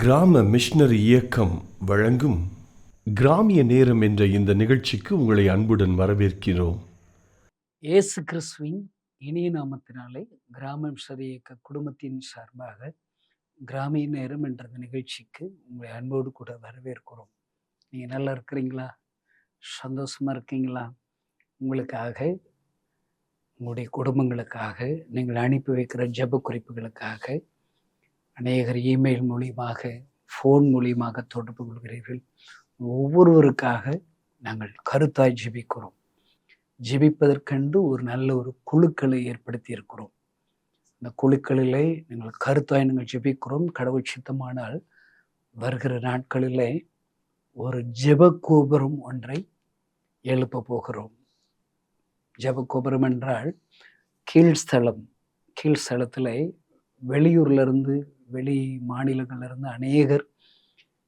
கிராம மிஷனரி இயக்கம் வழங்கும் கிராமிய நேரம் என்ற இந்த நிகழ்ச்சிக்கு உங்களை அன்புடன் வரவேற்கிறோம். இயேசு கிறிஸ்துவின் இனிய நாமத்தினாலே கிராமம் சரி இயக்க குடும்பத்தின் சார்பாக கிராமிய நேரம் என்ற நிகழ்ச்சிக்கு உங்களை அன்போடு கூட வரவேற்கிறோம். நீங்கள் நல்லா இருக்கிறீங்களா? சந்தோஷமாக இருக்கீங்களா? உங்களுக்காக உங்களுடைய குடும்பங்களுக்காக நீங்கள் அனுப்பி வைக்கிற ஜெப குறிப்புகளுக்காக அநேகர் இமெயில் மூலியமாக ஃபோன் மூலியமாக தொடர்பு கொள்கிறீர்கள். ஒவ்வொருவருக்காக நாங்கள் கருத்தாய் ஜெபிக்கிறோம். ஜிபிப்பதற்கென்று ஒரு நல்ல ஒரு குழுக்களை ஏற்படுத்தி இருக்கிறோம். இந்த குழுக்களிலே நீங்கள் கருத்தாய் நாங்கள் ஜெபிக்கிறோம். கடவுள் சித்தமானால் வருகிற நாட்களிலே ஒரு ஜெபகோபுரம் ஒன்றை எழுப்ப போகிறோம். ஜெபகோபுரம் என்றால் கீழ்ஸ்தலம் கீழ்ஸ்தலத்தில் வெளியூர்லேருந்து வெளி மாநிலங்களிலிருந்து அநேகர்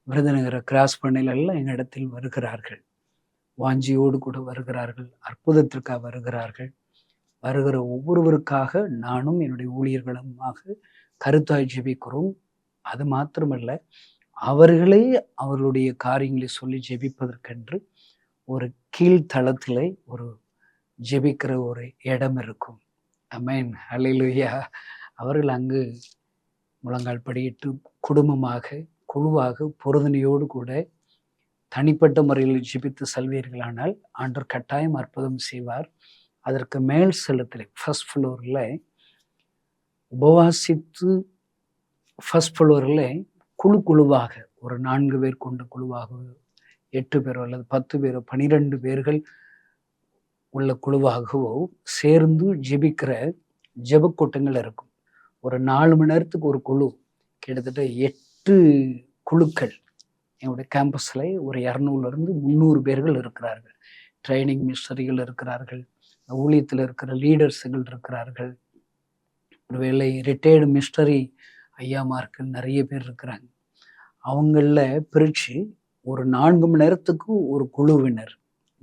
விருதுநகரை கிராஸ் பண்ணிலெல்லாம் எங்கள் இடத்தில் வருகிறார்கள். வாஞ்சியோடு கூட வருகிறார்கள். அற்புதத்திற்காக வருகிறார்கள். வருகிற ஒவ்வொருவருக்காக நானும் என்னுடைய ஊழியர்களுமாக கருத்தாய் ஜெபிக்கிறோம். அது மாத்திரமல்ல அவர்களே அவர்களுடைய காரியங்களை சொல்லி ஜெபிப்பதற்கென்று ஒரு கீழ்த்தளத்தில் ஒரு ஜெபிக்கிற ஒரு இடம் இருக்கும். ஐ மீன் அலையிலுயா அவர்கள் அங்கு முழங்கால் படியிட்டு குடும்பமாக குழுவாக பொருதனையோடு கூட தனிப்பட்ட முறையில் ஜெபித்து செல்வீர்களானால் ஆண்டர் கட்டாயம் அற்புதம் செய்வார். அதற்கு மேல் செலுத்தலை ஃபர்ஸ்ட் ஃப்ளோரில் உபவாசித்து ஃபர்ஸ்ட் ஃப்ளோரில் குழு குழுவாக ஒரு நான்கு பேர் கொண்ட குழுவாக எட்டு பேரோ அல்லது பத்து பேரோ பனிரெண்டு பேர்கள் உள்ள குழுவாகவோ சேர்ந்து ஜெபிக்கிற ஜெபக்கூட்டங்கள் இருக்கும். ஒரு நாலு மணி நேரத்துக்கு ஒரு குழு கிட்டத்தட்ட எட்டு குழுக்கள். என்னுடைய கேம்பஸில் ஒரு இரநூறுலேருந்து முந்நூறு பேர்கள் இருக்கிறார்கள். ட்ரைனிங் மிஸ்டரிகள் இருக்கிறார்கள் ஊழியத்தில் இருக்கிற லீடர்ஸுகள் இருக்கிறார்கள். ஒருவேளை ரிட்டையர்டு மிஸ்டரி ஐயாமார்கள் நிறைய பேர் இருக்கிறாங்க. அவங்கள பிரித்து ஒரு நான்கு மணி நேரத்துக்கு ஒரு குழுவினர்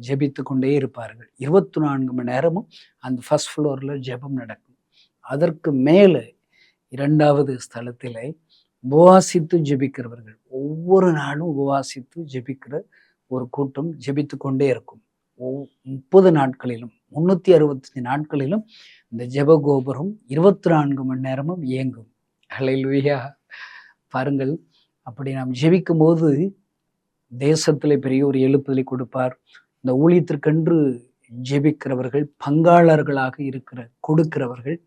ஜெபித்து கொண்டே இருப்பார்கள். இருபத்தி நான்கு மணி நேரமும் அந்த ஃபர்ஸ்ட் ஃப்ளோரில் ஜெபம் நடக்கும். அதற்கு மேலே இரண்டாவது ஸ்தலத்திலே உபவாசித்து ஜெபிக்கிறவர்கள். ஒவ்வொரு நாளும் உபவாசித்து ஜெபிக்கிற ஒரு கூட்டம் ஜெபித்து கொண்டே இருக்கும். முப்பது நாட்களிலும் முன்னூத்தி அறுபத்தஞ்சு நாட்களிலும் இந்த ஜெப கோபுரம் இருபத்தி நான்கு மணி நேரமும் இயங்கும். ஹalleluya. பாருங்கள் அப்படி நாம் ஜெபிக்கும் போது தேசத்தில் பெரிய ஒரு எழுப்புதலை கொடுப்பார். இந்த ஊழியத்திற்கென்று ஜெபிக்கிறவர்கள் பங்காளர்களாக இருக்கிற கொடுக்கிறவர்கள்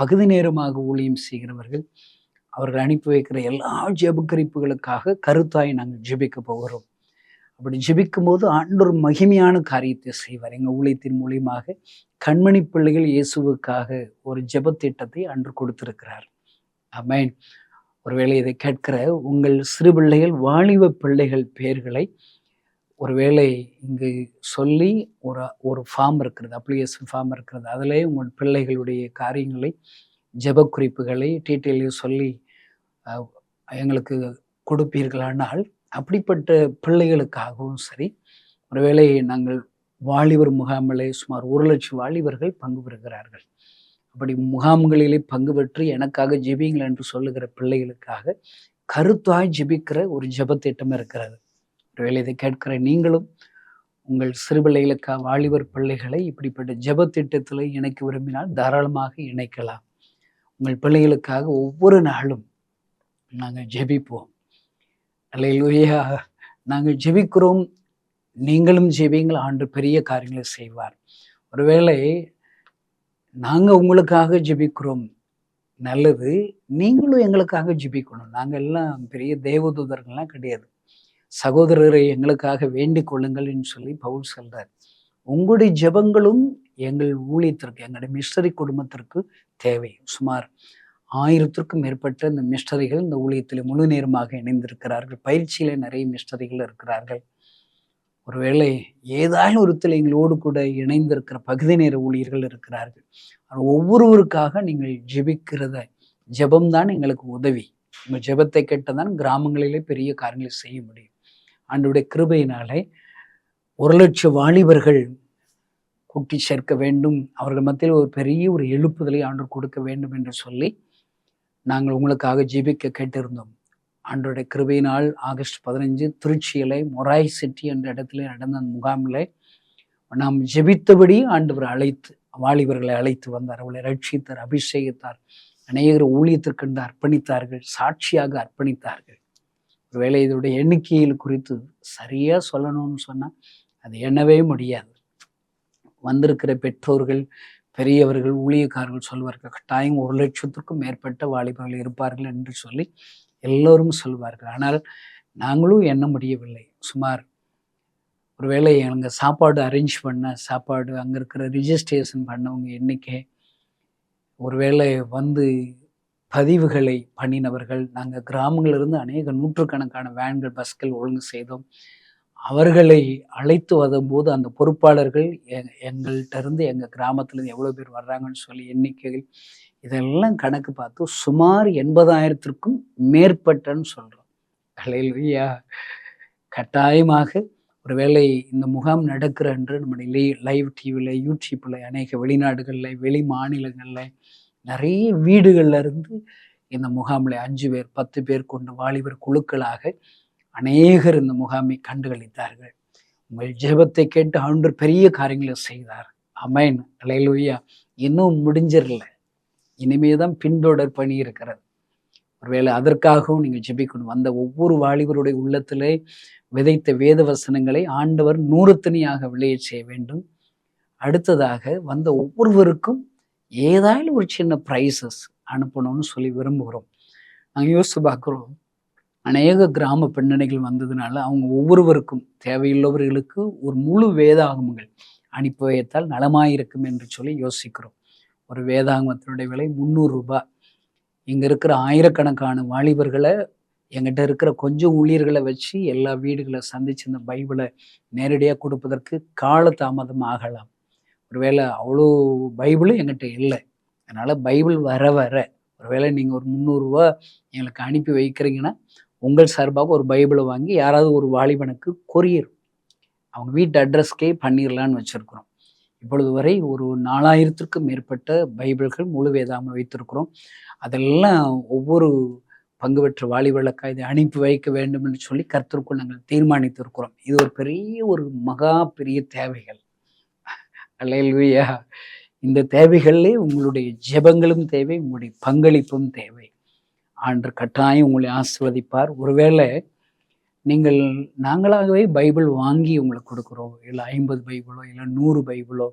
பகுதி நேரமாக ஊழியம் செய்கிறவர்கள் அவர்கள் அனுப்பி வைக்கிற எல்லா ஜெபக்கரிப்புகளுக்காக கருத்தாய் நாங்கள் ஜெபிக்க போகிறோம். அப்படி ஜெபிக்கும் போது ஆண்டொரு மகிமையான காரியத்தை செய்வார். எங்கள் ஊழியத்தின் மூலியமாக கண்மணி பிள்ளைகள் இயேசுவுக்காக ஒரு ஜெப திட்டத்தை அன்று கொடுத்திருக்கிறார். அமேன் ஒருவேளை இதை கேட்கிற உங்கள் சிறு பிள்ளைகள் வாலிப பிள்ளைகள் பெயர்களை ஒருவேளை இங்கு சொல்லி ஒரு ஒரு ஃபார்ம் இருக்கிறது அப்ளிகேஷன் ஃபார்ம் இருக்கிறது அதிலே உங்கள் பிள்ளைகளுடைய காரியங்களை ஜெப குறிப்புகளை டீட்டெயிலையும் சொல்லி எங்களுக்கு கொடுப்பீர்களானால் அப்படிப்பட்ட பிள்ளைகளுக்காகவும் சரி ஒருவேளை நாங்கள் வாலிபர் முகாமிலே சுமார் ஒரு லட்சம் வாலிபர்கள் பங்கு பெறுகிறார்கள். அப்படி முகாம்களிலே பங்கு பெற்று எனக்காக ஜெபிங்கள் என்று சொல்லுகிற பிள்ளைகளுக்காக கருத்தாய் ஜெபிக்கிற ஒரு ஜெபத்திட்டம் இருக்கிறது. ஒருவேளை இதை கேட்கிற நீங்களும் உங்கள் சிறு பிள்ளைகளுக்காக வாலிபர் பிள்ளைகளை இப்படிப்பட்ட ஜப திட்டத்தில் இணைக்க விரும்பினால் தாராளமாக இணைக்கலாம். உங்கள் பிள்ளைகளுக்காக ஒவ்வொரு நாளும் நாங்கள் ஜெபிப்போம். அல்லேலூயா. நாங்கள் ஜெபிக்கிறோம். நீங்களும் ஜெபிங்கள் ஆண்டு பெரிய காரியங்களை செய்வார். ஒருவேளை நாங்கள் உங்களுக்காக ஜெபிக்கிறோம். நல்லது. நீங்களும் எங்களுக்காக ஜெபிக்கணும். நாங்கள் எல்லாம் பெரிய தேவதூதர்கள்லாம் கிடையாது. சகோதரரை எங்களுக்காக வேண்டிக் கொள்ளுங்கள்னு சொல்லி பவுல் சொல்றார். உங்களுடைய ஜெபங்களும் எங்கள் ஊழியத்திற்கு எங்களுடைய மிஸ்டரி குடும்பத்திற்கு தேவை. சுமார் ஆயிரத்திற்கும் மேற்பட்ட இந்த மிஸ்டரிகள் இந்த ஊழியத்தில் முழு நேரமாக இணைந்திருக்கிறார்கள். பயிற்சியில நிறைய மிஸ்டரிகள் இருக்கிறார்கள். ஒருவேளை ஏதாவது ஒருத்தில் எங்களோடு கூட இணைந்திருக்கிற பகுதி நேர ஊழியர்கள் இருக்கிறார்கள். ஆனால் ஒவ்வொருவருக்காக நீங்கள் ஜெபிக்கிறத ஜெபம்தான் எங்களுக்கு உதவி. உங்கள் ஜெபத்தை கேட்டதான் கிராமங்களிலே பெரிய காரியங்களை செய்ய முடியும். ஆண்டுடைய கிருபையினாலே ஒரு லட்சம் வாலிபர்கள் கூட்டி சேர்க்க வேண்டும். அவர்கள் மத்தியில் ஒரு பெரிய ஒரு எழுப்புதலை ஆண்டு கொடுக்க வேண்டும் என்று சொல்லி நாங்கள் உங்களுக்காக ஜெபிக்க கேட்டிருந்தோம். ஆண்டோடைய கிருபையினால் ஆகஸ்ட் பதினஞ்சு திருச்சியில மொராய் சிட்டி என்ற இடத்துல நடந்த முகாமில் நாம் ஜெபித்தபடி ஆண்டவர் அழைத்து வாலிபர்களை அழைத்து வந்தார். அவளை ரட்சித்தார் அபிஷேகித்தார் அநேகர் ஊழியத்திற்கென்று அர்ப்பணித்தார்கள் சாட்சியாக அர்ப்பணித்தார்கள். ஒருவேளை இதோடைய எண்ணிக்கையில் குறித்து சரியாக சொல்லணும்னு சொன்னால் அது எண்ணவே முடியாது. வந்திருக்கிற பெற்றோர்கள் பெரியவர்கள் ஊழியக்காரர்கள் சொல்வார்கள் கட்டாயம் ஒரு லட்சத்துக்கும் மேற்பட்ட வாலிபர்கள் இருப்பார்கள் என்று சொல்லி எல்லோரும் சொல்வார்கள். ஆனால் நாங்களும் எண்ண முடியவில்லை. சுமார் ஒருவேளை எங்கள் சாப்பாடு அரேஞ்ச் பண்ண சாப்பாடு அங்கே இருக்கிற ரிஜிஸ்ட்ரேஷன் பண்ணவங்க எண்ணிக்கை ஒருவேளை வந்து பதிவுகளை பண்ணினவர்கள் நாங்கள் கிராமங்களிலிருந்து அநேக நூற்றுக்கணக்கான வேன்கள் பஸ்கள் ஒழுங்கு செய்தோம். அவர்களை அழைத்து வரும்போது அந்த பொறுப்பாளர்கள் எங்கள்கிட்ட இருந்து எங்கள் கிராமத்துலேருந்து எவ்வளோ பேர் வர்றாங்கன்னு சொல்லி எண்ணிக்கைகள் இதெல்லாம் கணக்கு பார்த்து சுமார் எண்பதாயிரத்திற்கும் மேற்பட்டன்னு சொல்கிறோம் அலையிலுயா கட்டாயமாக ஒருவேளை இந்த முகாம் நடக்கிற அன்று நம்முடைய லைவ் டிவியில் யூடியூப்பில் அநேக வெளிநாடுகளில் வெளி மாநிலங்களில் நிறைய வீடுகள்ல இருந்து இந்த முகாமில் அஞ்சு பேர் பத்து பேர் கொண்ட வாலிபர் குழுக்களாக அநேகர் இந்த முகாமை கண்டுகளித்தார்கள். உங்கள் ஜெபத்தை கேட்டு அன்று பெரிய காரியங்களை செய்தார். அமைன் அலையலுயா இன்னும் முடிஞ்சிடல. இனிமே தான் பின்தொடர் பணி இருக்கிறது. ஒருவேளை அதற்காகவும் நீங்கள் ஜெபிக்கணும். வந்த ஒவ்வொரு வாலிபருடைய உள்ளத்திலே விதைத்த வேத வசனங்களை ஆண்டவர் நூறுத்தனியாக விளைய செய்ய வேண்டும். அடுத்ததாக வந்த ஒவ்வொருவருக்கும் ஏதாயிலும் ஒரு சின்ன ப்ரைஸஸ் அனுப்பணும்னு சொல்லி விரும்புகிறோம். நாங்கள் யோசித்து பார்க்குறோம். அநேக கிராம பின்னணிகள் வந்ததுனால அவங்க ஒவ்வொருவருக்கும் தேவையுள்ளவர்களுக்கு ஒரு முழு வேதாகமங்கள் அனுப்பி வைத்தால் நலமாயிருக்கும் என்று சொல்லி யோசிக்கிறோம். ஒரு வேதாகமத்தினுடைய விலை முந்நூறுரூபா இங்கே இருக்கிற ஆயிரக்கணக்கான வாலிபர்களை எங்கிட்ட இருக்கிற கொஞ்சம் ஊழியர்களை வச்சு எல்லா வீடுகளை சந்திச்சு இந்த பைபிளை நேரடியாக கொடுப்பதற்கு கால தாமதம் ஆகலாம். ஒருவேளை அவ்வளோ பைபிளும் எங்கிட்ட இல்லை. அதனால் பைபிள் வர வர ஒருவேளை நீங்கள் ஒரு முந்நூறுரூவா எங்களுக்கு அனுப்பி வைக்கிறீங்கன்னா உங்கள் சார்பாக ஒரு பைபிளை வாங்கி யாராவது ஒரு வாலிபனுக்கு கொரியர். அவங்க வீட்டு அட்ரஸ்க்கே பண்ணிடலான்னு வச்சுருக்குறோம். இப்பொழுது வரை ஒரு நாலாயிரத்திற்கும் மேற்பட்ட பைபிள்கள் முழு வேதாமல் வைத்திருக்கிறோம். அதெல்லாம் ஒவ்வொரு பங்கு பெற்ற வாலிபர்களுக்காக இதை அனுப்பி வைக்க வேண்டும் என்று சொல்லி கருத்திற்குள் நாங்கள் தீர்மானித்திருக்கிறோம். இது ஒரு பெரிய ஒரு மகா பெரிய தேவைகள். அல்லையா இந்த தேவைகளிலே உங்களுடைய ஜெபங்களும் தேவை உங்களுடைய பங்களிப்பும் தேவை. ஆண்டு கட்டாயம் உங்களை ஆசிர்வதிப்பார். ஒருவேளை நீங்கள் நாங்களாகவே பைபிள் வாங்கி உங்களுக்கு கொடுக்குறோம். இல்லை ஐம்பது பைபிளோ இல்லை நூறு பைபிளோ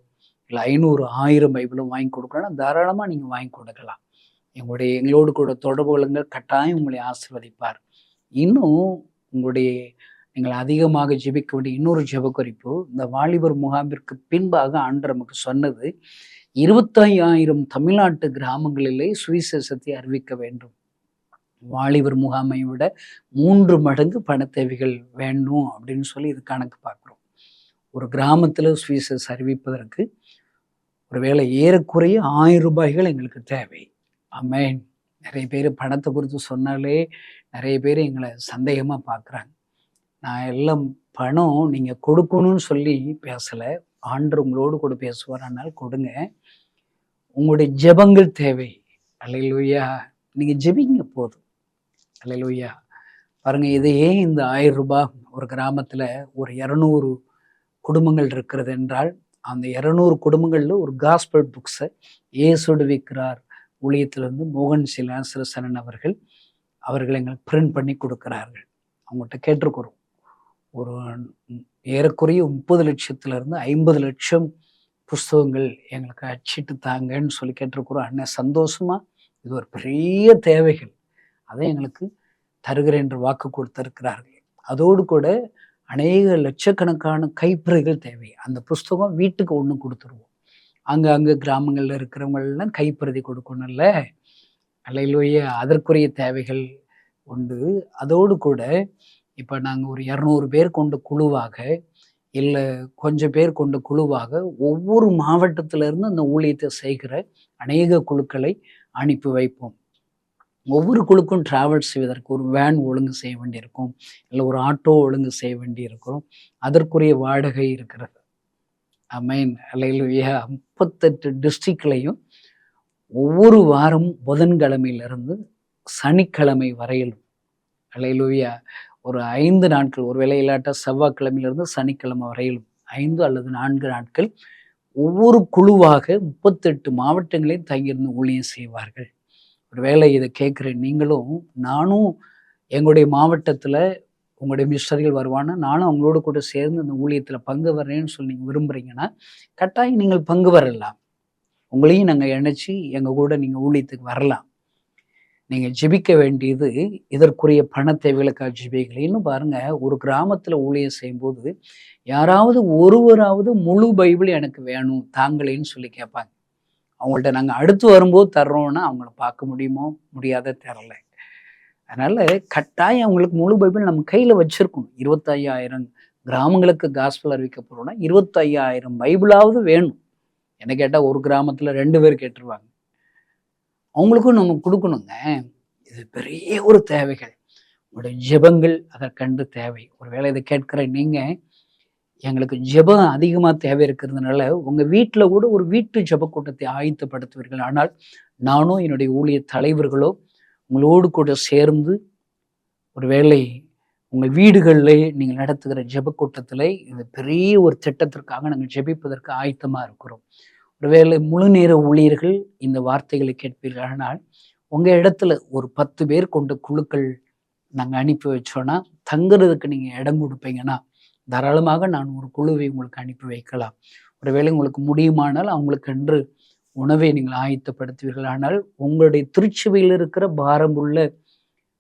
இல்லை ஐநூறு ஆயிரம் பைபிளோ வாங்கி கொடுக்குறோன்னா தாராளமாக நீங்கள் வாங்கி கொடுக்கலாம். எங்களுடைய எங்களோடு கூட தொடர்பு கொள்ளுங்கள். கட்டாயம் உங்களை ஆசிர்வதிப்பார். இன்னும் உங்களுடைய நீங்கள் அதிகமாக ஜெபிக்க வேண்டிய இன்னொரு ஜெப குறிப்பு இந்த வாலிபர் முகாமிற்கு பின்பாக ஆண்டு நமக்கு சொன்னது இருபத்தையாயிரம் தமிழ்நாட்டு கிராமங்களிலே சுவிசேஷத்தை அறிவிக்க வேண்டும். வாலிபர் முகாமை விட மூன்று மடங்கு பண தேவைகள் வேண்டும் அப்படின்னு சொல்லி இது கணக்கு பார்க்குறோம். ஒரு கிராமத்தில் சுவிசஸ் அறிவிப்பதற்கு ஒருவேளை ஏறக்குறைய ஆயிரம் ரூபாய்கள் எங்களுக்கு தேவை. அமேன் நிறைய பேர் பணத்தை குறித்து சொன்னாலே நிறைய பேர் எங்களை சந்தேகமாக பார்க்குறாங்க. நான் எல்லாம் பணம் நீங்கள் கொடுக்கணும்னு சொல்லி பேசலை. ஆண்டு உங்களோடு கூட பேசுவார். ஆனால் கொடுங்க. உங்களுடைய ஜெபங்கள் தேவை. அல்லையிலுயா நீங்கள் ஜெபிங்க போதும். அல்லையிலுயா பாருங்கள் இது ஏன் இந்த ஆயிரம் ரூபாய் ஒரு கிராமத்தில் ஒரு இரநூறு குடும்பங்கள் இருக்கிறது என்றால் அந்த இரநூறு குடும்பங்களில் ஒரு காஸ்பல் புக்ஸை ஏசுடு விற்கிறார் ஊழியத்திலிருந்து மோகன் சிலாசரசனன் அவர்கள் அவர்கள் எங்களுக்கு பிரிண்ட் பண்ணி கொடுக்கிறார்கள். அவங்ககிட்ட கேட்டிருக்கிறோம். ஒரு ஏறக்குறைய முப்பது லட்சத்திலிருந்து ஐம்பது லட்சம் புஸ்தகங்கள் எங்களுக்கு அச்சிட்டு தாங்கன்னு சொல்லி கேட்டிருக்கிறோம். அண்ணன் சந்தோஷமா? இது ஒரு பெரிய தேவைகள். அதை எங்களுக்கு தருகிறேன் என்று வாக்கு கொடுத்திருக்கிறார்கள். அதோடு கூட அநேக லட்சக்கணக்கான கைப்பிறைகள் தேவை. அந்த புஸ்தகம் வீட்டுக்கு ஒன்று கொடுத்துருவோம். அங்கே அங்கே கிராமங்களில் இருக்கிறவங்களெலாம் கைப்பிரதி கொடுக்கணும்ல. அல்லையிலேயே அதற்குரிய தேவைகள் உண்டு. அதோடு கூட இப்போ நாங்கள் ஒரு இரநூறு பேர் கொண்ட குழுவாக இல்லை கொஞ்சம் பேர் கொண்ட குழுவாக ஒவ்வொரு மாவட்டத்திலிருந்து அந்த ஊழியத்தை செய்கிற அநேக குழுக்களை அனுப்பி வைப்போம். ஒவ்வொரு குழுக்கும் டிராவல் செய்வதற்கு ஒரு வேன் ஒழுங்கு செய்ய வேண்டியிருக்கும் இல்லை ஒரு ஆட்டோ ஒழுங்கு செய்ய வேண்டியிருக்கிறோம். அதற்குரிய வாடகை இருக்கிறது. அமேன் அல்லையிலேயே முப்பத்தெட்டு டிஸ்ட்ரிக்ட்லையும் ஒவ்வொரு வாரம் புதன்கிழமையிலிருந்து சனிக்கிழமை வரையிலும். அலையிலுயா ஒரு ஐந்து நாட்கள் ஒரு வேளை செவ்வாய்க்கிழமையிலிருந்து சனிக்கிழமை வரையிலும் ஐந்து அல்லது நான்கு நாட்கள் ஒவ்வொரு குழுவாக முப்பத்தெட்டு மாவட்டங்களையும் தங்கியிருந்து ஊழியம் செய்வார்கள். ஒருவேளை இதை கேட்குற நீங்களும் நானும் எங்களுடைய மாவட்டத்தில் உங்களுடைய மிஸ்டர்கள் வருவானா நானும் அவங்களோட கூட சேர்ந்து அந்த ஊழியத்தில் பங்கு வர்றேன்னு சொல்லி நீங்கள் விரும்புகிறீங்கன்னா கட்டாயம் நீங்கள் பங்கு வரலாம். உங்களையும் நாங்கள் இணைச்சி எங்கள் கூட நீங்கள் ஊழியத்துக்கு வரலாம். நீங்கள் ஜெபிக்க வேண்டியது இதற்குரிய பண தேவைகளுக்காக ஜெபிக்கல இன்னும் ஒரு கிராமத்தில் ஊழியம் செய்யும்போது யாராவது ஒருவராவது முழு பைபிள் எனக்கு வேணும் தாங்களேன்னு சொல்லி கேட்பாங்க. அவங்கள்ட்ட நாங்கள் அடுத்து வரும்போது தர்றோம்னா அவங்கள பார்க்க முடியுமோ முடியாத தெரில. அதனால் கட்டாயம் அவங்களுக்கு முழு பைபிள் நம்ம கையில் வச்சுருக்கணும். இருபத்தையாயிரம் கிராமங்களுக்கு காஸ்பல் அறிவிக்க போகிறோம்னா இருபத்தையாயிரம் பைபிளாவது வேணும். என்ன கேட்டால் ஒரு கிராமத்தில் ரெண்டு பேர் கேட்டுருவாங்க. அவங்களுக்கும் நம்ம கொடுக்கணுங்க. இது பெரிய ஒரு தேவைகள். உங்களுடைய ஜெபங்கள் அதற்கண்டு தேவை. ஒருவேளை இதை கேட்கிற நீங்கள் எங்களுக்கு ஜெபம் அதிகமாக தேவை இருக்கிறதுனால உங்கள் வீட்டில் கூட ஒரு வீட்டு ஜெப கூட்டத்தை ஆயத்தப்படுத்துவீர்கள். ஆனால் நானும் என்னுடைய ஊழிய தலைவர்களோ உங்களோடு கூட சேர்ந்து ஒருவேளை உங்கள் வீடுகளில் நீங்கள் நடத்துகிற ஜெப கூட்டத்தில் இந்த பெரிய ஒரு திட்டத்திற்காக நாங்கள் ஜெபிப்பதற்கு ஆயத்தமாக இருக்கிறோம். ஒருவேளை முழு நேர ஊழியர்கள் இந்த வார்த்தைகளை கேட்பீர்கள் ஆனால் உங்கள் இடத்துல ஒரு பத்து பேர் கொண்ட குழுக்கள் நாங்கள் அனுப்பி வச்சோன்னா தங்குறதுக்கு நீங்கள் இடம் கொடுப்பீங்கன்னா தாராளமாக நான் ஒரு குழுவை உங்களுக்கு அனுப்பி வைக்கலாம். ஒருவேளை உங்களுக்கு முடியுமானால் அவங்களுக்கு என்று உணவை நீங்கள் ஆயத்தப்படுத்துவீர்கள். ஆனால் உங்களுடைய திருச்சுவையில் இருக்கிற பாரமுள்ள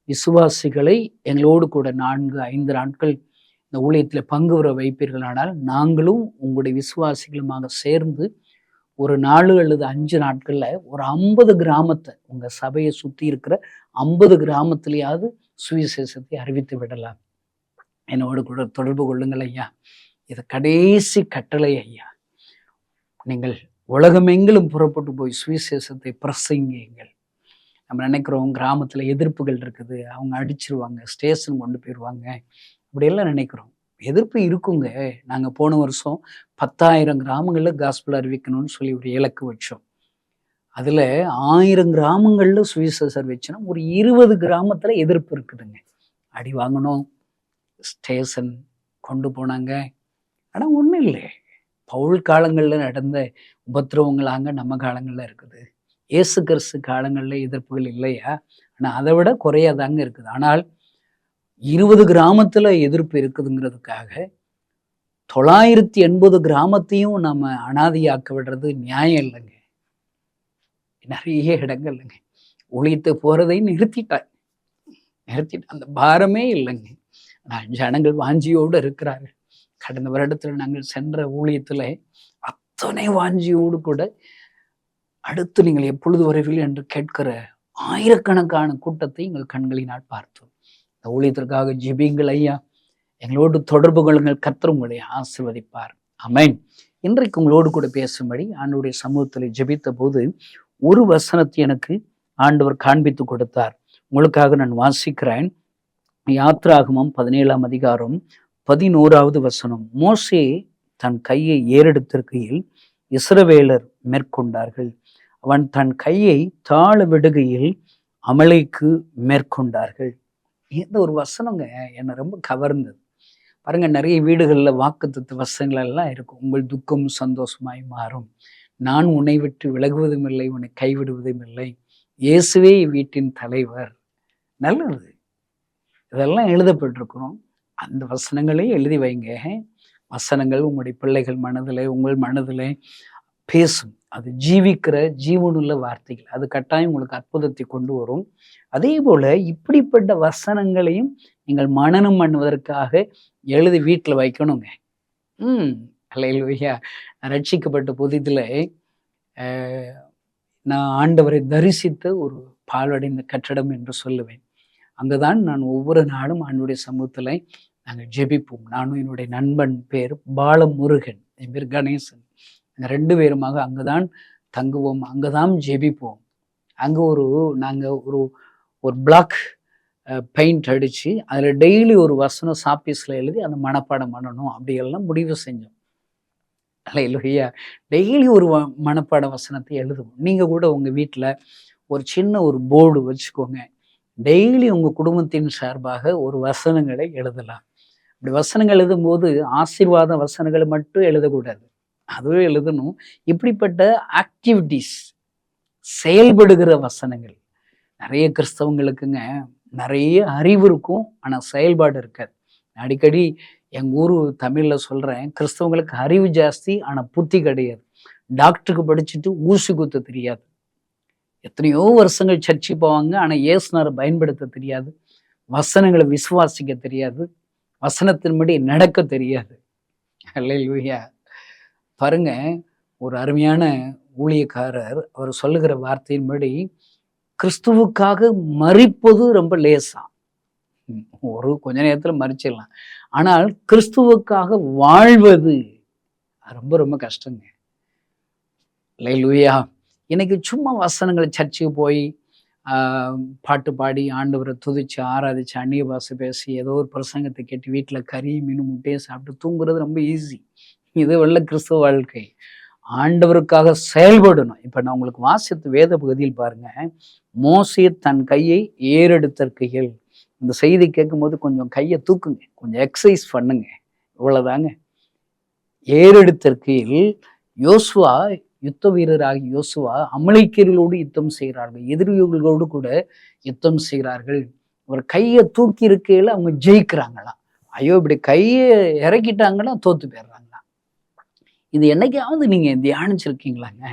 விசுவாசிகளை எங்களோடு கூட நான்கு ஐந்து நாட்கள் இந்த ஊழியத்தில் பங்கு வர வைப்பீர்கள். ஆனால் நாங்களும் உங்களுடைய விசுவாசிகளுமாக சேர்ந்து ஒரு நாலு அல்லது அஞ்சு நாட்களில் ஒரு ஐம்பது கிராமத்தை உங்கள் சபையை சுற்றி இருக்கிற ஐம்பது கிராமத்திலேயாவது சுவிசேஷத்தை அறிவித்து விடலாம். என்னோடு கூட தொடர்பு கொள்ளுங்கள் ஐயா. இது கடைசி கட்டளை ஐயா. நீங்கள் உலகமெங்கிலும் புறப்பட்டு போய் சுவிசேஷத்தை பிரசங்கியுங்கள். நம்ம நினைக்கிறோம் கிராமத்தில் எதிர்ப்புகள் இருக்குது. அவங்க அடிச்சிருவாங்க ஸ்டேஷன் கொண்டு போயிடுவாங்க அப்படியெல்லாம் நினைக்கிறோம். எதிர்ப்பு இருக்குங்க. நாங்கள் போன வருஷம் பத்தாயிரம் கிராமங்களில் காஸ்பிள் அறிவிக்கணும்னு சொல்லி ஒரு இலக்கு வச்சோம். அதில் ஆயிரம் கிராமங்களில் சுயசர் வச்சோன்னா ஒரு இருபது கிராமத்தில் எதிர்ப்பு இருக்குதுங்க. அடி வாங்கணும் ஸ்டேஷன் கொண்டு போனாங்க. ஆனால் ஒன்றும் இல்லை. பவுல் காலங்களில் நடந்த உபத்திரவங்களாங்க நம்ம காலங்களில் இருக்குது. இயேசு கிறிஸ்து காலங்களில் எதிர்ப்புகள் இல்லையா? ஆனால் அதை விட குறையாதாங்க இருக்குது. ஆனால் இருபது கிராமத்தில் எதிர்ப்பு இருக்குதுங்கிறதுக்காக தொள்ளாயிரத்தி எண்பது கிராமத்தையும் நம்ம அனாதியாக்க விடுறது நியாயம் இல்லைங்க. நிறைய இடங்கள் இல்லைங்க ஒழித்து போகிறதை நிறுத்திட்டாங்க நிறுத்திட்டு அந்த பாரமே இல்லைங்க. ஆனால் ஜனங்கள் வாஞ்சியோடு இருக்கிறார்கள். கடந்த வருடத்தில் நாங்கள் சென்ற ஊழியத்தில் அத்தனை வாஞ்சியோடு கூட அடுத்து நீங்கள் எப்பொழுது வருவீர்கள் என்று கேட்கிற ஆயிரக்கணக்கான கூட்டத்தை எங்கள் கண்களினால் பார்த்தோம். இந்த ஊழியத்திற்காக ஜிபிங்கள் ஐயா. எங்களோடு தொடர்பு கொள்ளுங்கள். கர்த்தர் உங்களை ஆசிர்வதிப்பார். அமேன் இன்றைக்கு உங்களோடு கூட பேசும்படி ஆண்டுடைய சமூகத்தில் ஜெபித்த போது ஒரு வசனத்தை எனக்கு ஆண்டவர் காண்பித்து கொடுத்தார். உங்களுக்காக நான் வாசிக்கிறேன். யாத்ராகமம் பதினேழாம் அதிகாரம் பதினோராவது வசனம். மோசே தன் கையை ஏறெடுத்திருக்கையில் இஸ்ரவேலர் மேற்கொண்டார்கள். அவன் தன் கையை தாழ விடுகையில் அமலைக்கு மேற்கொண்டார்கள். இந்த ஒரு வசனங்க என்னை ரொம்ப கவர்ந்தது. பாருங்க நிறைய வீடுகளில் வாக்குத்தத்து வசனங்கள் எல்லாம் இருக்கும். உங்கள் துக்கம் சந்தோஷமாய் மாறும். நான் உன்னை விட்டு விலகுவதும் இல்லை உன்னை கைவிடுவதும் இல்லை. இயேசுவே வீட்டின் தலைவர். நல்லது. இதெல்லாம் எழுதப்பட்டிருக்கிறோம். அந்த வசனங்களையும் எழுதி வைங்க. வசனங்கள் உங்களுடைய பிள்ளைகள் மனதில் உங்கள் மனதில். பேசும். அது ஜீவிக்கிற ஜீவனுள்ள வார்த்தைகள். அது கட்டாயம் உங்களுக்கு அற்புதத்தை கொண்டு வரும். அதே போல இப்படிப்பட்ட வசனங்களையும் நீங்கள் மனனம் பண்ணுவதற்காக எழுதி வீட்டில் வைக்கணுங்க. ம் அல்லையா ரட்சிக்கப்பட்ட புதிதில் நான் ஆண்டவரை தரிசித்த ஒரு பால்வடைந்த கட்டடம் என்று சொல்லுவேன். அங்குதான் நான் ஒவ்வொரு நாளும் ஆண்டுடைய சமூகத்தில் நாங்கள் ஜெபிப்போம். நானும் என்னுடைய நண்பன் பேர் பாலமுருகன். என் பேர் கணேசன். ரெண்டு பேருமாக அங்குதான் தங்குவோம் அங்குதான் ஜெபிப்போம். அங்கே ஒரு நாங்கள் ஒரு ஒரு பிளாக் பெயிண்ட் அடித்து அதில் டெய்லி ஒரு வசனம் சாப்பீஸில் எழுதி அந்த மனப்பாடம் பண்ணணும். அப்படியெல்லாம் முடிவு செஞ்சோம். இல்லையா டெய்லி ஒரு மனப்பாட வசனத்தை எழுதுவோம். நீங்கள் கூட உங்கள் வீட்டில் ஒரு சின்ன ஒரு போர்டு வச்சுக்கோங்க. டெய்லி உங்க குடும்பத்தின் சார்பாக ஒரு வசனங்களை எழுதலாம். இப்படி வசனங்கள் எழுதும்போது ஆசீர்வாத வசனங்களை மட்டும் எழுதக்கூடாது. அதுவே எழுதணும். இப்படிப்பட்ட ஆக்டிவிட்டீஸ் செயல்படுகிற வசனங்கள். நிறைய கிறிஸ்தவங்களுக்குங்க நிறைய அறிவு இருக்கும் ஆனால் செயல்பாடு இருக்காது. அடிக்கடி எங்கள் ஊர் தமிழில் சொல்கிறேன் கிறிஸ்தவங்களுக்கு அறிவு ஜாஸ்தி ஆனால் புத்தி கிடையாது. டாக்டருக்கு படிச்சுட்டு ஊசி குத்த தெரியாது. எத்தனையோ வருஷங்கள் சர்ச்சை போவாங்க ஆனால் இயேசுனாரை பயன்படுத்த தெரியாது. வசனங்களை விசுவாசிக்க தெரியாது. வசனத்தின்படி நடக்க தெரியாது. அல்லேலூயா பாருங்க ஒரு அருமையான ஊழியக்காரர் அவர் சொல்லுகிற வார்த்தையின்படி கிறிஸ்துவுக்காக மறிப்பது ரொம்ப லேசா. ஒரு கொஞ்ச நேரத்தில் மறிச்சிடலாம் ஆனால் கிறிஸ்துவுக்காக வாழ்வது ரொம்ப ரொம்ப கஷ்டங்க. லூயா இன்னைக்கு சும்மா வசனங்களை சர்ச்சுக்கு போய் பாட்டு பாடி ஆண்டவரை துதிச்சு ஆராதிச்சு அந்நிய பாஷை பேசி ஏதோ ஒரு பிரசங்கத்தை கேட்டு வீட்டில் கறி மீன் முட்டையை சாப்பிட்டு தூங்குறது ரொம்ப ஈஸி இது வெள்ள கிறிஸ்துவ வாழ்க்கை. ஆண்டவருக்காக செயல்படணும். இப்போ நான் உங்களுக்கு வாசித்து வேத பகுதியில் பாருங்க. மோசே தன் கையை ஏறெடுத்தற்கையில் இந்த செய்தி கேட்கும்போது கொஞ்சம் கையை தூக்குங்க. கொஞ்சம் எக்ஸசைஸ் பண்ணுங்க. இவ்வளோதாங்க ஏறெடுத்தற்கையில் யோசுவா யுத்த வீரராகி யோசுவா அமளிக்கர்களோடு யுத்தம் செய்கிறார்கள். எதிரிகளோடு கூட யுத்தம் செய்கிறார்கள். ஒரு கையை தூக்கி இருக்கையில் அவங்க ஜெயிக்கிறாங்களாம். ஐயோ இப்படி கையை இறக்கிட்டாங்கன்னா தோத்து போயிடுறாங்க. இது என்னைக்காவது நீங்கள் தியானிச்சிருக்கீங்களாங்க?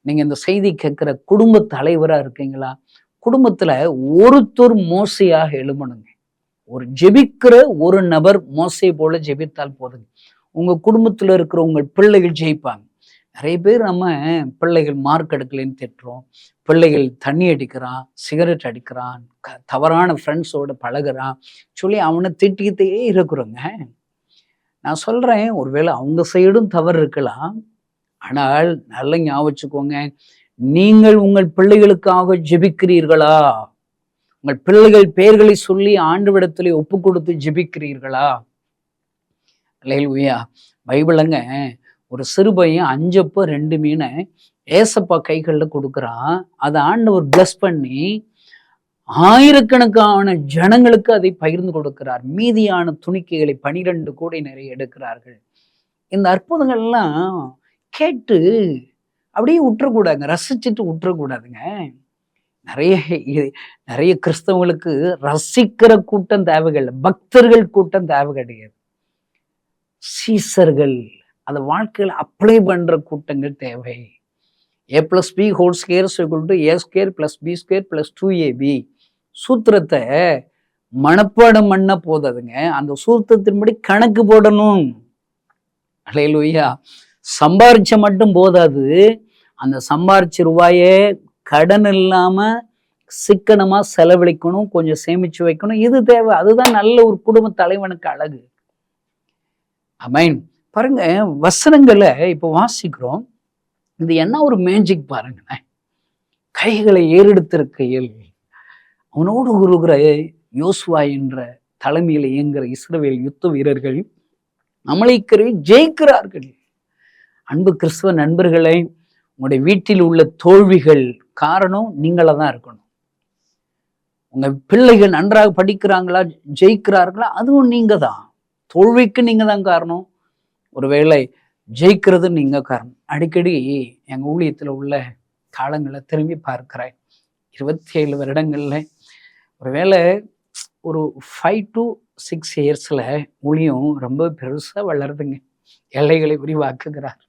நீங்கள் இந்த செய்தி கேட்குற குடும்ப தலைவராக இருக்கீங்களா? குடும்பத்தில் ஒருத்தர் மோசையாக எழுமணுங்க ஒரு ஜெபிக்கிற ஒரு நபர் மோசை போல ஜெபித்தால் போதுங்க. உங்கள் குடும்பத்தில் இருக்கிற உங்கள் பிள்ளைகள் ஜெயிப்பாங்க. நிறைய பேர் நம்ம பிள்ளைகள் மார்க் எடுக்கலைன்னு திட்டுறோம். பிள்ளைகள் தண்ணி அடிக்கிறான் சிகரெட் அடிக்கிறான் க- தவறான ஃப்ரெண்ட்ஸோட பழகுறான். சொல்லி அவனை திட்டிக்கிட்டே இருக்கிறோங்க. நான் சொல்கிறேன் ஒருவேளை அவங்க சைடும் தவறு இருக்கலாம். ஆனால் நல்ல ஞாபகம் நீங்கள் உங்கள் பிள்ளைகளுக்காக ஜெபிக்கிறீர்களா? உங்கள் பிள்ளைகள் பெயர்களை சொல்லி ஆண்டவிடத்திலே ஒப்பு கொடுத்து ஜெபிக்கிறீர்களா? லேலுயா பைபிளங்க ஒரு சிறு பையன் அஞ்சப்போ ரெண்டு மீனை ஏசப்பா கைகளில் கொடுக்குறான். அதை ஆண்டவர் பிளஸ் பண்ணி ஆயிரக்கணக்கான ஜனங்களுக்கு அதை பகிர்ந்து கொடுக்கிறார். மீதியான துணிக்கைகளை பனிரெண்டு கோடி நிறைய எடுக்கிறார்கள். இந்த அற்புதங்கள்லாம் கேட்டு அப்படியே விட்டுறக்கூடாதுங்க ரசிச்சுட்டு விட்டுறக்கூடாதுங்க நிறைய நிறைய கிறிஸ்தவங்களுக்கு ரசிக்கிற கூட்டம் தேவைகள் பக்தர்கள் கூட்டம் தேவை கிடையாது. சீசர்கள் அந்த வாழ்க்கையில் அப்ளை பண்ற கூட்டங்கள் தேவை. A plus B whole square to A square plus B square plus two AB சூத்திரத்தை மனப்பாடம் பண்ண போதாதுங்க. அந்த சூத்திரத்தின்படி கணக்கு போடணும். அலையலூயா. சம்பாரிச்ச மட்டும் போதாது. அந்த சம்பாரிச்ச ரூபாயை கடன் இல்லாம சிக்கனமா செலவழிக்கணும் கொஞ்சம் சேமிச்சு வைக்கணும். இது தேவை. அதுதான் நல்ல ஒரு குடும்ப தலைவனுக்கு அழகு. அமைன். பாருங்க வசனங்களை இப்போ வாசிக்கிறோம். இது என்ன ஒரு மேஜிக் பாருங்களேன். கைகளை ஏறெடுத்திருக்கையில் அவனோடு உருகிற யோசுவா என்ற தலைமையில் இயங்குகிற இஸ்ரவேல் யுத்த வீரர்கள் அமலைக்கரை ஜெயிக்கிறார்கள். அன்பு கிறிஸ்துவ நண்பர்களை உங்களுடைய வீட்டில் உள்ள தோல்விகள் காரணம் நீங்களா தான் இருக்கணும். உங்க பிள்ளைகள் நன்றாக படிக்கிறாங்களா ஜெயிக்கிறார்களா அதுவும் நீங்க தான். தோல்விக்கு நீங்க தான் காரணம். ஒருவேளை ஜெயிக்கிறது நீங்க காரணம். அடிக்கடி எங்கள் ஊழியத்தில் உள்ள காலங்களை திரும்பி பார்க்கிறேன். இருபத்தி ஏழு வருடங்கள்ல ஒருவேளை ஒரு ஃபைவ் டு சிக்ஸ் இயர்ஸில் மொழியும் ரொம்ப பெருசாக வளருதுங்க. எல்லைகளை விரிவாக்குகிறார்.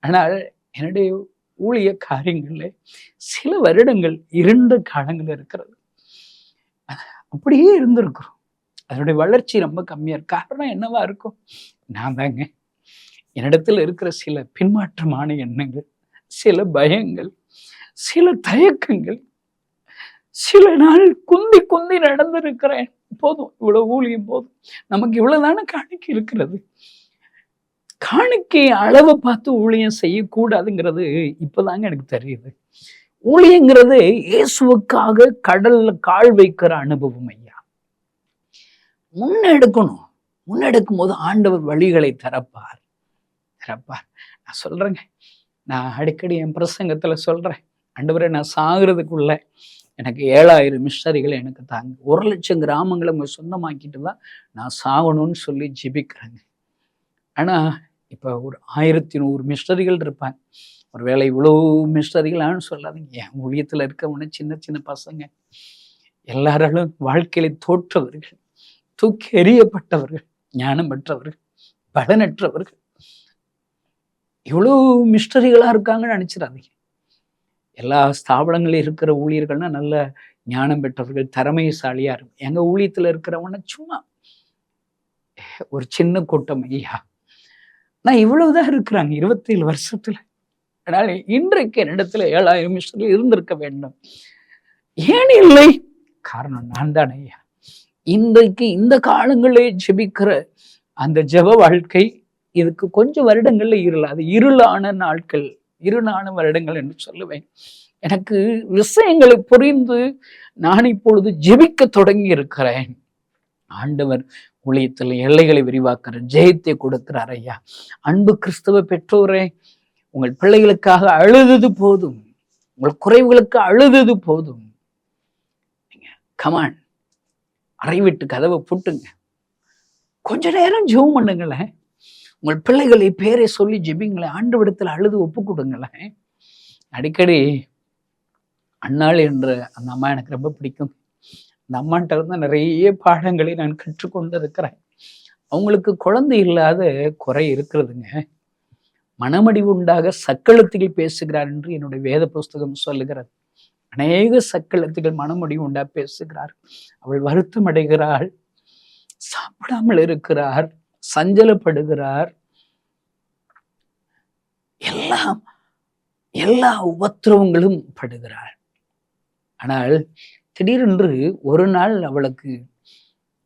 ஆனால் என்னுடைய ஊழிய காரியங்களில் சில வருடங்கள் இருண்ட காலங்கள் இருக்கிறது. அப்படியே இருந்திருக்கிறோம். அதனுடைய வளர்ச்சி ரொம்ப கம்மியாக இருக்கு. காரணம் என்னவா இருக்கும்? நான் தாங்க. என்னிடத்துல இருக்கிற சில பின்மாற்றமான எண்ணங்கள் சில பயங்கள் சில தயக்கங்கள் சில நாள் குந்தி குந்தி நடந்திருக்கிறேன். போதும் இவ்வளவு ஊழியம் போதும். நமக்கு இவ்வளவுதானே காணிக்கை இருக்கிறது? காணிக்கை அளவை பார்த்து ஊழியம் செய்யக்கூடாதுங்கிறது இப்பதாங்க எனக்கு தெரியுது. ஊழியங்கிறது இயேசுவுக்காக கடல்ல கால் வைக்கிற அனுபவம் ஐயா. முன்னெடுக்கணும். முன்னெடுக்கும் போது ஆண்டவர் வழிகளை திறப்பார் திறப்பார் நான் சொல்றேங்க. நான் அடிக்கடி என் பிரசங்கத்துல சொல்றேன். ஆண்டவரை நான் சாகிறதுக்குள்ள எனக்கு ஏழாயிரம் மிஷனரிகள் எனக்கு தாங்க. ஒரு லட்சம் கிராமங்களை உங்க சொந்தமாக்கிட்டு தான் நான் சாகணும்னு சொல்லி ஜிபிக்கிறாங்க. ஆனா இப்போ ஒரு ஆயிரத்தி நூறு மிஷனரிகள் இருப்பாங்க. ஒரு வேளை இவ்வளோ மிஷனரிகளான்னு சொல்லாதீங்க. என் ஊழியத்தில் இருக்கவன சின்ன சின்ன பசங்க. எல்லாராலும் வாழ்க்கையில தோற்றவர்கள் தூக்கி எறியப்பட்டவர்கள் ஞானம் பெற்றவர்கள் பலனற்றவர்கள். இவ்வளோ மிஸ்டரிகளா இருக்காங்கன்னு நினைச்சிடாதீங்க. எல்லா ஸ்தாபனங்களில் இருக்கிற ஊழியர்கள்னா நல்ல ஞானம் பெற்றவர்கள் திறமைசாலியா இருக்கும். எங்க ஊழியத்துல இருக்கிறவன சும்மா ஒரு சின்ன கூட்டம் ஐயா. நான் இவ்வளவுதான் இருக்கிறாங்க இருபத்தேழு வருஷத்தில். வருஷத்துல இன்றைக்கு என்னிடத்துல ஏழாயிரம் மிஸ்டர்கள் இருந்திருக்க வேண்டும். ஏன் இல்லை? காரணம் நான் தானே ஐயா. இன்றைக்கு இந்த காலங்களே ஜெபிக்கிற அந்த ஜெப வாழ்க்கை இதுக்கு கொஞ்சம் வருடங்கள்ல இருள் அது இருளான நாட்கள். இரு நானும் வருடங்கள் என்று சொல்லுவேன். எனக்கு விஷயங்களை புரிந்து நான் இப்பொழுது ஜெபிக்க தொடங்கி இருக்கிறேன் ஆண்டவர் ஊழியத்தில் எல்லைகளை விரிவாக்குற ஜெயத்தை கொடுக்கிறார் ஐயா. அன்பு கிறிஸ்தவ பெற்றோரே உங்கள் பிள்ளைகளுக்காக அழுதது போதும். உங்கள் குறைவுகளுக்கு அழுதது போதும். கமான் அறை விட்டு கதவை புட்டுங்க. கொஞ்ச நேரம் ஜெபம் பண்ணுங்களேன். உங்கள் பிள்ளைகளை பேரை சொல்லி ஜெபிங்களேன் ஆண்டு விடத்தில் அழுது ஒப்பு கொடுங்களேன். அடிக்கடி அண்ணாள் என்ற அந்த அம்மா எனக்கு ரொம்ப பிடிக்கும். அந்த அம்மான்ட்ட இருந்து நிறைய பாடங்களை நான் கற்றுக்கொண்டு இருக்கிறேன் அவங்களுக்கு குழந்தை இல்லாத குறை இருக்கிறதுங்க மனமடிவு உண்டாக சக்களத்தில் பேசுகிறார் என்று என்னுடைய வேத புஸ்தகம் சொல்லுகிறது. அநேக சக்களத்துகள் மனமடிவு உண்டா பேசுகிறார். அவள் வருத்தம் அடைகிறாள் சாப்பிடாமல் இருக்கிறார். சஞ்சலப்படுகிறார். எல்லாம் எல்லா உபத்திரவங்களும் படுகிறாள் ஆனால் திடீரென்று ஒரு நாள் அவளுக்கு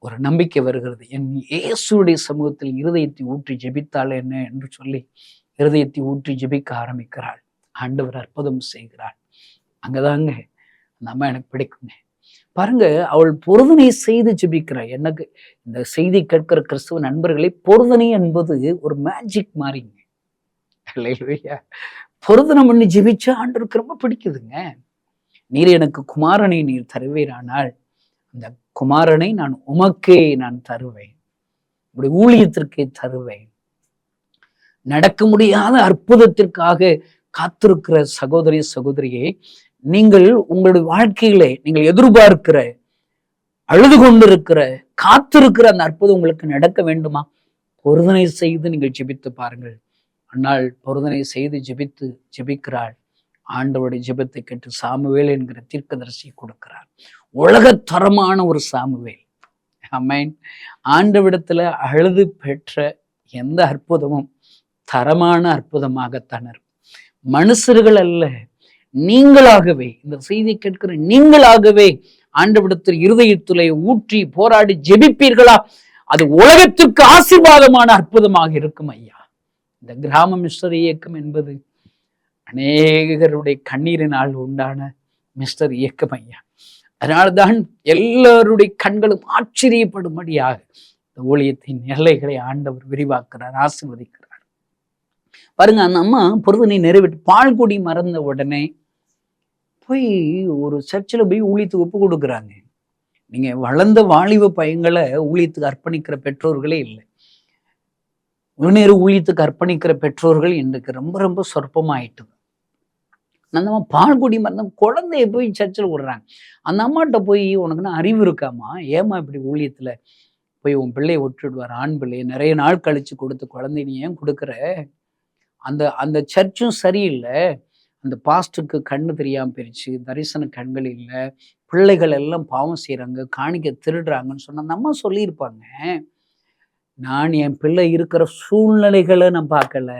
ஒரு நம்பிக்கை வருகிறது. என் இயேசுடைய சமூகத்தில் இருதயத்தை ஊற்றி ஜெபித்தாள் என்ன என்று சொல்லி இருதயத்தை ஊற்றி ஜெபிக்க ஆரம்பிக்கிறாள். ஆண்டவர் அற்புதம் செய்கிறாள் அங்கதாங்க அந்த அம்மா எனக்கு பிடிக்குங்க. பாருங்க அவள் பொருதனை செய்து ஜெபிக்கிறாள். எனக்கு இந்த செய்தி கேட்கிற கிறிஸ்துவ நண்பர்களை பொருதனை என்பது ஒரு மேஜிக் மாறிங்க. இல்லையா பொருதனை பண்ணி ஜெபிச்சா ஆண்டருக்கு ரொம்ப பிடிக்குதுங்க. நீர் எனக்கு குமாரனை நீர் தருவீரானால் அந்த குமாரனை நான் உமக்கே நான் தருவேன். இப்படி ஊழியத்திற்கே தருவேன். நடக்க முடியாத அற்புதத்திற்காக காத்திருக்கிற சகோதரி சகோதரியை நீங்கள் உங்களுடைய வாழ்க்கையிலே நீங்கள் எதிர்பார்க்கிற அழுது கொண்டிருக்கிற காத்திருக்கிற அந்த அற்புதம் உங்களுக்கு நடக்க வேண்டுமா? பொருதனை செய்து நீங்கள் ஜெபித்து பாருங்கள். அன்னால் பொருதனை செய்து ஜெபித்து ஜெபிக்கிறாள். ஆண்டவருடைய ஜெபத்தை கேட்டு சாமுவேல் என்கிற தீர்க்கதரிசி கொடுக்கிறார். உலகத்தரமான ஒரு சாமுவேல். அமேன் ஆண்டவிடத்துல அழுது பெற்ற எந்த அற்புதமும் தரமான அற்புதமாகத்தான் இருக்கும். மனுஷர்கள் அல்ல. நீங்களாகவே இந்த செய்தி கேட்கிற நீங்களாகவே ஆண்டவிடத்தில் இருதயத்திலே ஊற்றி போராடி ஜெபிப்பீர்களா? அது உலகத்திற்கு ஆசீர்வாதமான அற்புதமாக இருக்கும் ஐயா. இந்த கிராம மிஸ்டர் இயக்கம் என்பது அநேகருடைய கண்ணீரினால் உண்டான மிஸ்டர் இயக்கம் ஐயா. அதனால்தான் எல்லாருடைய கண்களும் ஆச்சரியப்படும்படியாக இந்த ஊழியத்தின் எல்லைகளை ஆண்டவர் விரிவாக்குறார் ஆசீர்வதிக்கிறார். பாருங்க அந்த அம்மா பொருதனை நிறைவேற்றி பால்குடி மறந்த உடனே போய் ஒரு சர்ச்சில் போய் ஊழியத்துக்கு ஒப்பு கொடுக்குறாங்க. நீங்க வளர்ந்த வாலிப பையங்களை ஊழியத்துக்கு அர்ப்பணிக்கிற பெற்றோர்களே இல்லை. முன்னேறு ஊழியத்துக்கு அர்ப்பணிக்கிற பெற்றோர்கள் இன்றைக்கு ரொம்ப ரொம்ப சொற்பமாயிட்டு. அந்த அம்மா பால்குடி மறந்த குழந்தைய போய் சர்ச்சில் விடுறாங்க. அந்த அம்மாட்ட போய் உனக்குன்னு அறிவு இருக்காமா ஏமா இப்படி ஊழியத்துல போய் உன் பிள்ளையை விட்டுடுவார் ஆண் பிள்ளையை? நிறைய நாள் கழிச்சு கொடுத்து குழந்தை நீ ஏன் கொடுக்குற? அந்த அந்த சர்ச்சும் சரியில்லை. அந்த பாஸ்ட்டுக்கு கண்ணு தெரியாமல் போயிடுச்சு தரிசன கண்கள் இல்லை பிள்ளைகள் எல்லாம் பாவம் செய்கிறாங்க காணிக்க திருடுறாங்கன்னு சொன்ன நம்ம சொல்லியிருப்பாங்க. நான் என் பிள்ளை இருக்கிற சூழ்நிலைகளை நான் பார்க்கல.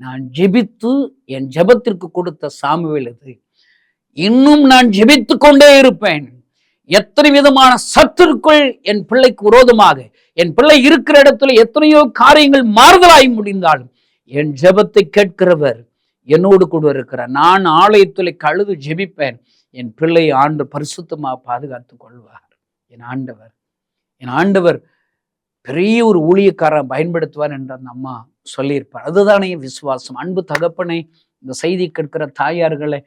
நான் ஜெபித்து என் ஜெபத்திற்கு கொடுத்த சாமுவேல் இது. இன்னும் நான் ஜெபித்து கொண்டே இருப்பேன். எத்தனை விதமான சத்துருக்குள் என் பிள்ளைக்கு விரோதமாக என் பிள்ளை இருக்கிற இடத்துல எத்தனையோ காரியங்கள் மாறுதலாய் முடிந்தாலும் என் ஜபத்தை கேட்கிறவர் என்னோடு கூட இருக்கிறார். நான் ஆலயத்தில் கழுது ஜெபிப்பேன். என் பிள்ளை ஆண்டு பரிசுத்தமாக பாதுகாத்து கொள்வார். என் ஆண்டவர் என் ஆண்டவர் பெரிய ஒரு ஊழியக்காரன் பயன்படுத்துவார் என்று அந்த அம்மா சொல்லியிருப்பார். அதுதானே விசுவாசம். அன்பு தகப்பனை இந்த செய்தி கேட்கிற தாயார்களை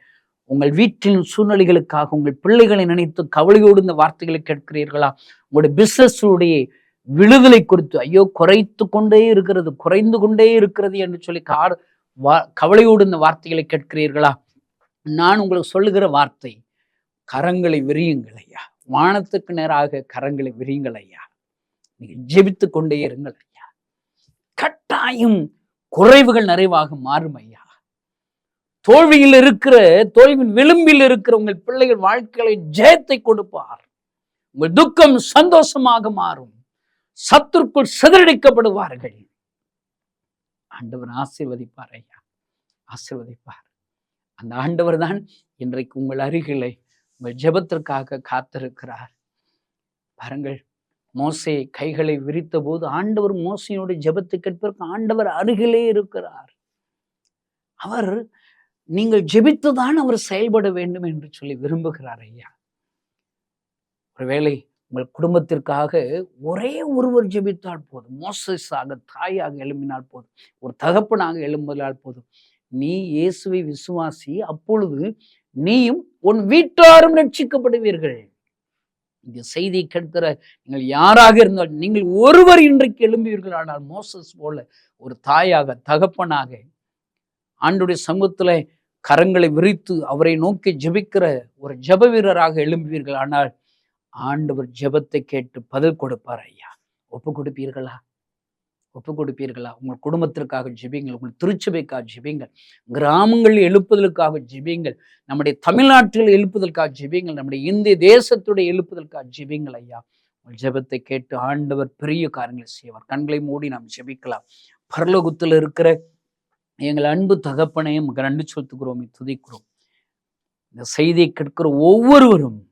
உங்கள் வீட்டின் சூழ்நிலைகளுக்காக உங்கள் பிள்ளைகளை நினைத்து கவலையோடு இந்த வார்த்தைகளை கேட்கிறீர்களா? உங்களுடைய பிஸ்னஸுடைய விடுதலை குறித்து ஐயோ குறைத்து கொண்டே இருக்கிறது குறைந்து கொண்டே இருக்கிறது என்று சொல்லி கார் வா கவலையோடு இந்த வார்த்தைகளை கேட்கிறீர்களா? நான் உங்களுக்கு சொல்லுகிற வார்த்தை கரங்களை விரியுங்கள் ஐயா. வானத்துக்கு நேராக கரங்களை விரியுங்கள் ஐயா. நீங்கள் ஜெபித்து கொண்டே இருங்கள் ஐயா. கட்டாயம் குறைவுகள் நிறைவாக மாறும் ஐயா. தோல்வியில் இருக்கிற தோல்வியின் விளிம்பில் இருக்கிற உங்கள் பிள்ளைகள் வாழ்க்கையில ஜெயத்தை கொடுப்பார். உங்கள் துக்கம் சந்தோஷமாக மாறும். சத்துருக்குள் சிதறடிக்கப்படுவார்கள். ஆண்டவர் ஆசிர்வதிப்பார் ஐயா. ஆசீர்வதிப்பார். அந்த ஆண்டவர் தான் இன்றைக்கு உங்கள் அருகிலே உங்கள் ஜெபத்திற்காக காத்திருக்கிறார். பாருங்கள் மோசை கைகளை விரித்த போது ஆண்டவர் மோசையோட ஜெபத்தை கேட்பதற்கு ஆண்டவர் அருகிலே இருக்கிறார். அவர் நீங்கள் ஜெபித்துதான் அவர் செயல்பட வேண்டும் என்று சொல்லி விரும்புகிறார் ஐயா. ஒருவேளை உங்கள் குடும்பத்திற்காக ஒரே ஒருவர் ஜெபித்தால் போதும். மோசஸாக தாயாக எழும்பினால் போதும். ஒரு தகப்பனாக எழும்பினால் போதும். நீ இயேசுவை விசுவாசி அப்பொழுது நீயும் உன் வீட்டாரும் ரட்சிக்கப்படுவீர்கள். இந்த செய்தி கேட்கிற நீங்கள் யாராக இருந்தாலும் நீங்கள் ஒருவர் இன்றைக்கு எழும்புவீர்கள். ஆனால் மோசஸ் போல ஒரு தாயாக தகப்பனாக ஆண்டுடைய சமூகத்துல கரங்களை விரித்து அவரை நோக்கி ஜெபிக்கிற ஒரு ஜெப வீரராக எழும்புவீர்கள். ஆனால் ஆண்டவர் ஜெபத்தை கேட்டு பதில் கொடுப்பார் ஐயா. ஒப்பு கொடுப்பீர்களா? ஒப்பு கொடுப்பீர்களா? உங்கள் குடும்பத்திற்காக ஜெபிங்கள் உங்கள் திருச்சபைக்காக ஜெபிங்கள் கிராமங்கள் எழுப்புதலுக்காக ஜெபிங்கள் நம்முடைய தமிழ்நாட்டில் எழுப்புதலுக்காக ஜெபிங்கள் நம்முடைய இந்திய தேசத்துடைய எழுப்புதலுக்காக ஜெபிங்கள் ஐயா. உங்கள் ஜெபத்தை கேட்டு ஆண்டவர் பெரிய காரியங்களை செய்வார். கண்களை மூடி நாம் ஜெபிக்கலாம். பரலோகத்தில் இருக்கிற எங்கள் அன்பு தகப்பனையும் நன்றி சொல்த்துக்கிறோம் துதிக்கிறோம். இந்த செய்தியை கேட்கிற ஒவ்வொருவரும்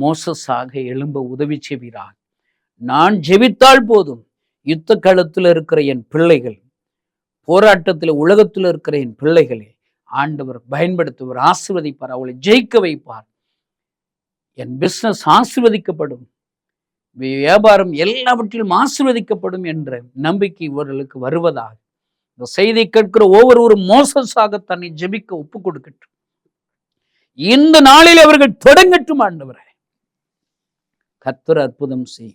மோசஸாக எழும்ப உதவி செய்வீராக. நான் ஜெபித்தால் போதும். யுத்த களத்தில் இருக்கிற என் பிள்ளைகள் போராட்டத்தில் உலகத்தில் இருக்கிற என் பிள்ளைகளை ஆண்டவர் பயன்படுத்துவர் ஆசிர்வதிப்பார் அவளை ஜெயிக்க வைப்பார். என் பிசினஸ் ஆசிர்வதிக்கப்படும். வியாபாரம் எல்லாவற்றிலும் ஆசிர்வதிக்கப்படும் என்ற நம்பிக்கை இவர்களுக்கு வருவதாக. இந்த செய்தி கேட்கிற ஒவ்வொருவரும் மோசஸாக தன்னை ஜெபிக்க ஒப்பு கொடுக்கட்டும் இந்த நாளில் அவர்கள் தொடங்கட்டும் ஆண்டவரை. கர்த்தர் அற்புதம் செய்.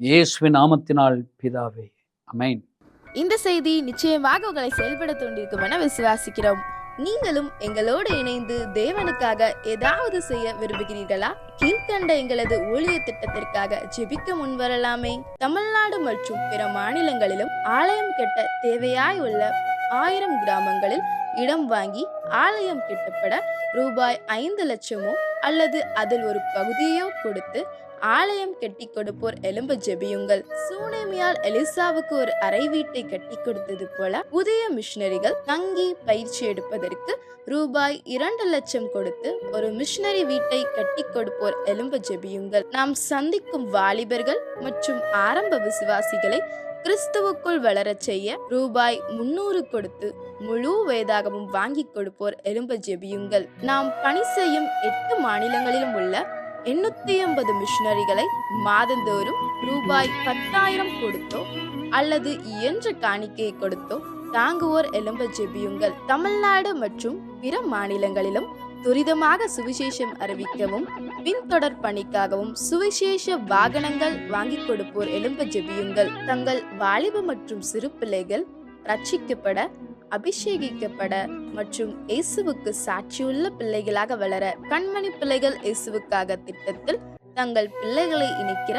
இயேசுவின் நாமத்தினால் பிதாவே. அமைன் இந்த செய்தி நிச்சயமாக உங்களை செயல்பட தூண்டிருக்கும் என விசுவாசிக்கிறோம். நீங்களும் எங்களோடு இணைந்து தேவனுக்காக ஏதாவது செய்ய விரும்புகிறீர்களா? கீழ்கண்ட எங்களது ஊழிய திட்டத்திற்காக ஜெபிக்க முன்வரலாமே. தமிழ்நாடு மற்றும் பிற மாநிலங்களிலும் ஆலயம் கட்ட தேவையாய் உள்ள ஆயிரம் கிராமங்களில் இடம் வாங்கி ஆலயம் கட்டப்பட ரூபாய் ஐந்து லட்சமோ அல்லது அதில் ஒரு பகுதியோ கொடுத்து ஆலயம் கட்டி கொடுப்போர் எலும்பு ஜெபியுங்கள். சூனேமியால் எலிசாவுக்கு ஒரு அறை வீட்டை கட்டி கொடுத்தது போல புதிய மிஷினரிகள் தங்கி பயிற்சி எடுப்பதற்கு ரூபாய் இரண்டு லட்சம் கொடுத்து ஒரு மிஷினரி வீட்டை கட்டி கொடுப்போர் எலும்பு ஜெபியுங்கள். நாம் சந்திக்கும் வாலிபர்கள் மற்றும் ஆரம்ப விசுவாசிகளை கிறிஸ்துவுக்குள் வளரச் செய்ய ரூபாய் முன்னூறு கொடுத்து முழு வேதாகமும் வாங்கி கொடுப்போர் எலும்ப ஜெபியுங்கள். நாம் பணி செய்யும் எட்டு மாநிலங்களிலும் உள்ள எண்ணூத்தி ஐம்பது மிஷினரிகளை மாதந்தோறும் ரூபாய் பத்தாயிரம் கொடுத்தோ அல்லது இயன்ற காணிக்கையை கொடுத்தோ தாங்குவோர் எலும்ப ஜெபியுங்கள். தமிழ்நாடு மற்றும் பிற மாநிலங்களிலும் துரிதமாக சுவிசேஷம் அறிவிக்கவும் பின்தொடர் பணிக்காகவும் சுவிசேஷ வாகனங்கள் வாங்கி கொடுப்போர் எலும்ப ஜெபியுங்கள். தங்கள் வாலிப மற்றும் சிறு பிள்ளைகள் ரட்சிக்கப்பட அபிஷேகிக்கப்பட மற்றும் இயேசுவுக்கு சாட்சியுள்ள பிள்ளைகளாக வளர கண்மணி பிள்ளைகள் இயேசுவுக்காக திட்டத்தில் தங்கள் பிள்ளைகளை இணைக்கிற